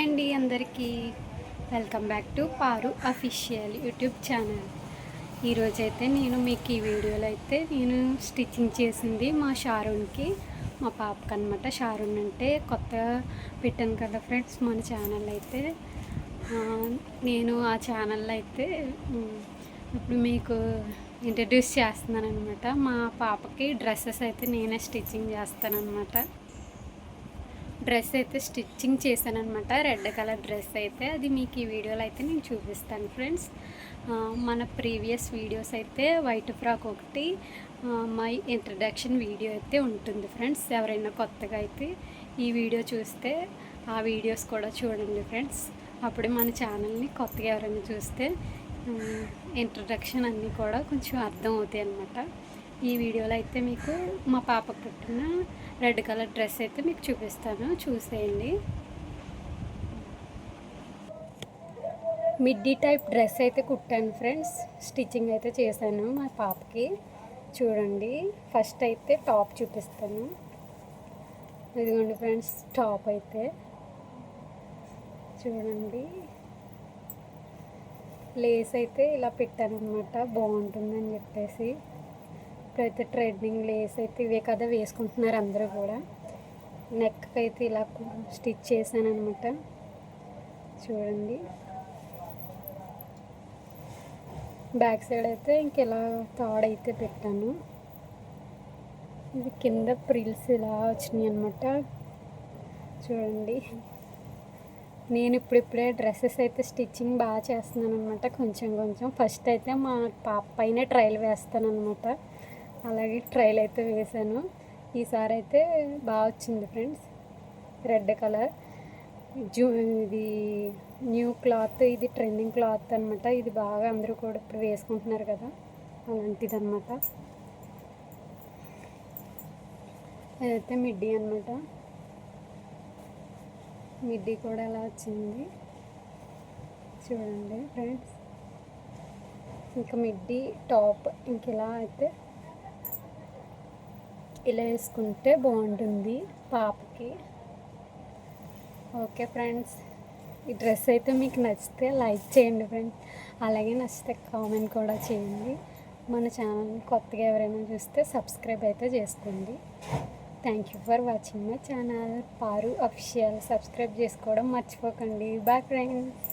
Hi అండి అందరికీ. Welcome back to Paru official YouTube channel. ఈరోజైతే నేను మీకు ఈ వీడియోలో అయితే నేను స్టిచ్చింగ్ చేసింది మా షారూన్కి మా పాపకి అనమాట షారూన్ అంటే కొత్త పెట్టాను కదా ఫ్రెండ్స్ మన ఛానల్ అయితే. నేను ఆ ఛానల్లో అయితే ఇప్పుడు మీకు ఇంట్రడ్యూస్ చేస్తున్నాను అనమాట మా పాపకి డ్రెస్సెస్ అయితే నేనే స్టిచ్చింగ్ చేస్తానన్నమాట. డ్రెస్ అయితే స్టిచ్చింగ్ చేశాను అనమాట రెడ్ కలర్ డ్రెస్ అయితే. అది మీకు ఈ వీడియోలో అయితే నేను చూపిస్తాను ఫ్రెండ్స్. మన ప్రీవియస్ వీడియోస్ అయితే వైట్ ఫ్రాక్ ఒకటి మై ఇంట్రడక్షన్ వీడియో అయితే ఉంటుంది ఫ్రెండ్స్. ఎవరైనా కొత్తగా అయితే ఈ వీడియో చూస్తే ఆ వీడియోస్ కూడా చూడండి ఫ్రెండ్స్. అప్పుడే మన ఛానల్ని కొత్తగా ఎవరైనా చూస్తే ఇంట్రడక్షన్ అన్నీ కూడా కొంచెం అర్థం అవుతాయి అన్నమాట. ఈ వీడియోలో అయితే మీకు మా పాపకు పుట్టిన రెడ్ కలర్ డ్రెస్ అయితే మీకు చూపిస్తాను. చూసేయండి. మిడ్డీ టైప్ డ్రెస్ అయితే కుట్టాను ఫ్రెండ్స్. స్టిచ్చింగ్ అయితే చేశాను మా పాపకి. చూడండి ఫస్ట్ అయితే టాప్ చూపిస్తాను. ఇదిగోండి ఫ్రెండ్స్ టాప్ అయితే. చూడండి. లేస్ అయితే ఇలా పెట్టాను అనమాట బాగుంటుందని చెప్పేసి. అయితే ట్రెడ్డింగ్ లేస్ అయితే ఇవే కదా వేసుకుంటున్నారు అందరూ కూడా. నెక్ అయితే ఇలా స్టిచ్ చేశాను అనమాట చూడండి. బ్యాక్ సైడ్ అయితే ఇంక ఇలా తాడైతే పెట్టాను. ఇది కింద ప్రిల్స్ ఇలా వచ్చినాయి అనమాట చూడండి. నేను ఇప్పుడిప్పుడే డ్రెస్సెస్ అయితే స్టిచ్చింగ్ బాగా చేస్తున్నాను అనమాట కొంచెం కొంచెం. ఫస్ట్ అయితే మా పాప పైన ట్రైల్ వేస్తాను అనమాట అలాగే ట్రైల్ అయితే వేసాను. ఈసారి అయితే బాగా వచ్చింది ఫ్రెండ్స్. Red colour. జూ ఇది న్యూ క్లాత్ ఇది ట్రెండింగ్ క్లాత్ అనమాట ఇది బాగా అందరూ కూడా ఇప్పుడు వేసుకుంటున్నారు కదా. అలాంటిది అనమాట ఇదైతే మిడ్డీ అనమాట మిడ్డీ కూడా అలా వచ్చింది. చూడండి ఫ్రెండ్స్. ఇంకా మిడ్డీ టాప్ ఇంకెలా అయితే ఇలా వేసుకుంటే బాగుంటుంది పాపకి. ఓకే ఫ్రెండ్స్ ఈ డ్రెస్ అయితే మీకు నచ్చితే లైక్ చేయండి ఫ్రెండ్స్. అలాగే నచ్చితే కామెంట్ కూడా చేయండి. మన ఛానల్ని కొత్తగా ఎవరైనా చూస్తే సబ్స్క్రైబ్ అయితే చేసుకోండి. Thank you for watching my channel Paru official subscribe చేసుకోవడం మర్చిపోకండి. Bye friends